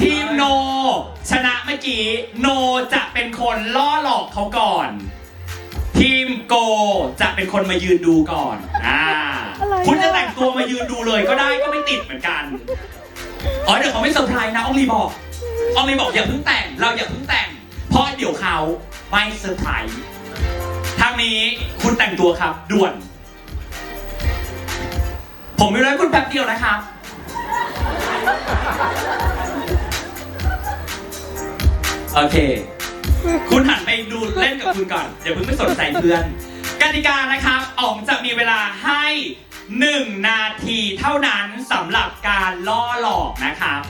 ทีมโน ชนะเมื่อกี้โนจะเป็นคนล่อหลอกเขาก่อน ทีมโกจะเป็นคนมายืนดูก่อนอ่าอะไรอะคุณจะแต่งตัวมายืนดูเลยก็ได้ก็ไม่ติดเหมือนกันอ๋อเดี๋ยวเขาไม่เซอร์ไพรส์นะอองลีบอกอองลีบอกอย่าเพิ่งแต่ง เราอย่าเพิ่งแต่ง เพราะเดี๋ยวเขาไม่เซอร์ไพรส์ทางนี้คุณแต่งตัวครับ ด่วน ผมไม่รู้ให้คุณแป๊บเดียวนะครับ โอเค คุณหันไปดูเล่นกับคุณก่อนอย่าเพิ่งไปสนใจเพื่อนกติกานะครับอ๋องจะมีเวลาให้ 1 นาทีเท่านั้นสำหรับการล่อหลอกนะครับ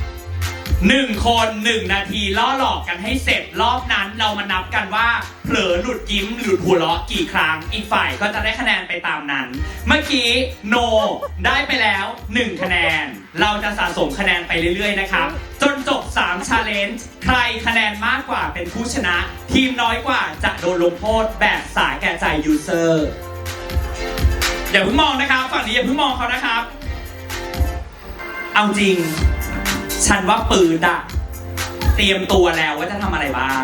หนึ่งคนหนึ่งนาทีล่อหลอกกันให้เสร็จรอบนั้นเรามานับกันว่าเผลอหลุดยิ้มหลุดหัวเราะกี่ครั้ง อีกฝ่ายก็จะได้คะแนนไปตามนั้น เมื่อกี้โน ได้ไปแล้ว 1 คะแนน เราจะสะสมคะแนนไปเรื่อยๆนะครับ จนจบ3 challenge ใครคะแนนมากกว่าเป็นผู้ชนะ ทีมน้อยกว่าจะโดนลงโทษแบบสายแก่ใจยูเซอร์อย่าเพิ่งมองนะครับ ฝั่งนี้อย่าเพิ่งมองเขานะครับ เอาจริง ฉันว่าปืนอะเตรียมตัวแล้วว่าจะทำอะไรบ้าง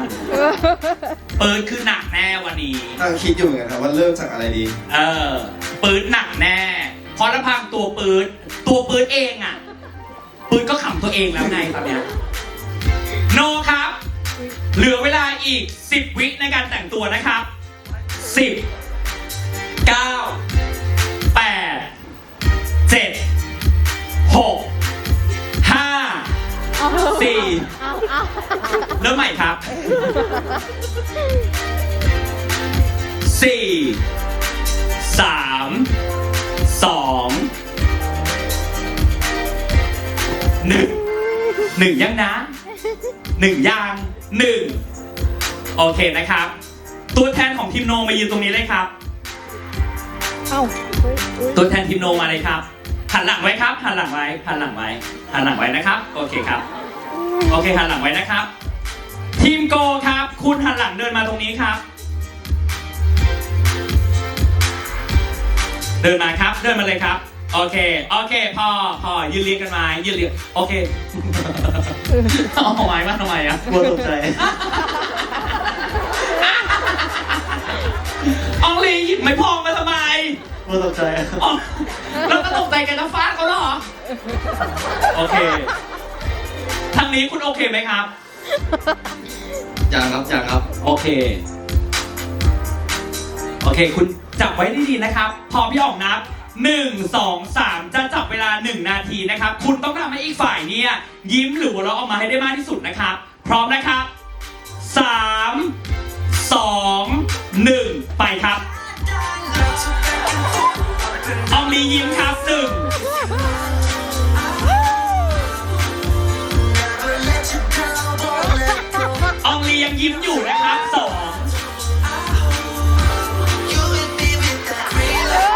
ปืนคือหนักแน่วันนี้ตั้งคิดอยู่เหมือนกันครับว่าเริ่มจากอะไรดี เออปืนหนักแน่เพราะลำพังตัวปืนตัวปืนเองอะปืนก็ขำตัวเองแล้วไงตอนเนี้ยโนครับ เหลือเวลาอีก 10 วิในการแต่งตัวนะครับ 10 เอาเอาเริ่มใหม่ครับสี่สามสองหนึ่งหนึ่งยังนะหนึ่งยังหนึ่งโอเคนะครับ ตัวแทนของทีมโนมายืนตรงนี้เลยครับ เอาเฮ้ยเฮ้ยตัวแทนทีมโนมาเลยครับหันหลังไว้ครับหันหลังไว้หันหลังไว้หันหลังไว้นะครับ โอเคครับ โอเคหันหลังไว้นะครับ ทีมโกครับ คุณหันหลังเดินมาตรงนี้ครับ เดินมาครับ เดินมาเลยครับ โอเค โอเค พอ พอ ยืนเรียงกันมา ยืนเรียง โอเค เอาไม้มาทำไมอะกลัวตกใจอองลีหยิบไม้พองมาทำไมกลัวตกใจอ๋อแล้วก็ตกใจกันจะฟาดเขาเหรอ โอเค ทางนี้คุณโอเคไหมครับ อย่างครับอย่างครับ โอเค โอเค คุณจับไว้ดีๆนะครับ พอพี่ออกนับ1 2 3จะจับเวลา1นาทีนะครับ คุณต้องทำให้อีกฝ่ายเนี่ยยิ้มหรือหัวเราะออกมาให้ได้มากที่สุดนะครับ พร้อมนะครับ3 2 1ไปครับอองลียิ้มครับหนึ่ง ยังยิ้มอยู่นะครับสอง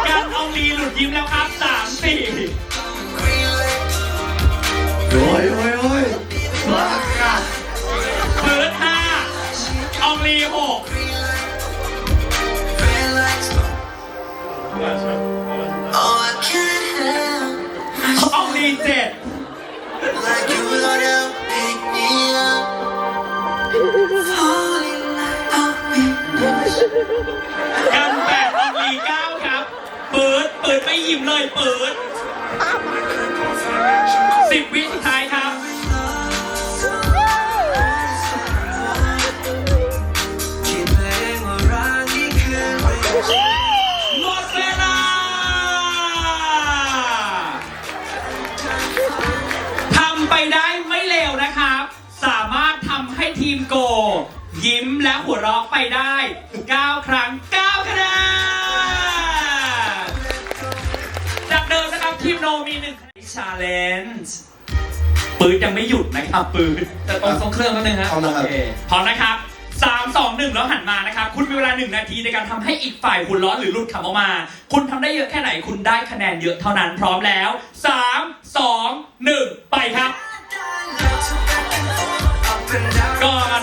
การเอาลีหลุดยิ้มแล้วครับสามสี่ โอ้ย กันแปดอองลีเก้าครับ เปิด เปิดไม่ยิ้มเลยเปิดสิบวิสุดท้ายครับ หมดเวลาทำไปได้ไม่เร็วนะครับ สามารถทำให้ทีมโก ยิ้มและหัวเราะไปได้ เดิมนะครับทีมโนมีหนึ่งชาเลนจ์ปืนยังไม่หยุดนะครับปืนแต่ตรงทรงเครื่องนิดนึงฮะเอาละครับ โอเคพร้อมนะครับ3 2 1แล้วหันมานะครับ คุณมีเวลา1นาทีในการทำให้อีกฝ่ายหุ่นล้อหรือหลุดขำออกมา คุณทำได้เยอะแค่ไหนคุณได้คะแนนเยอะเท่านั้นพร้อมแล้ว3 2 1ไปครับ ก่อน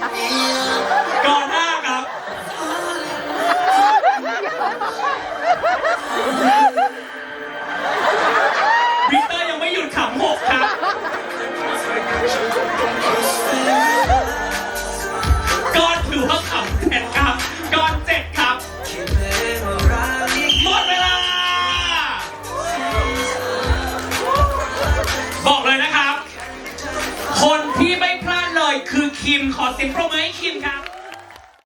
Gone คิมขอเสียงปรบมือให้คิมครับ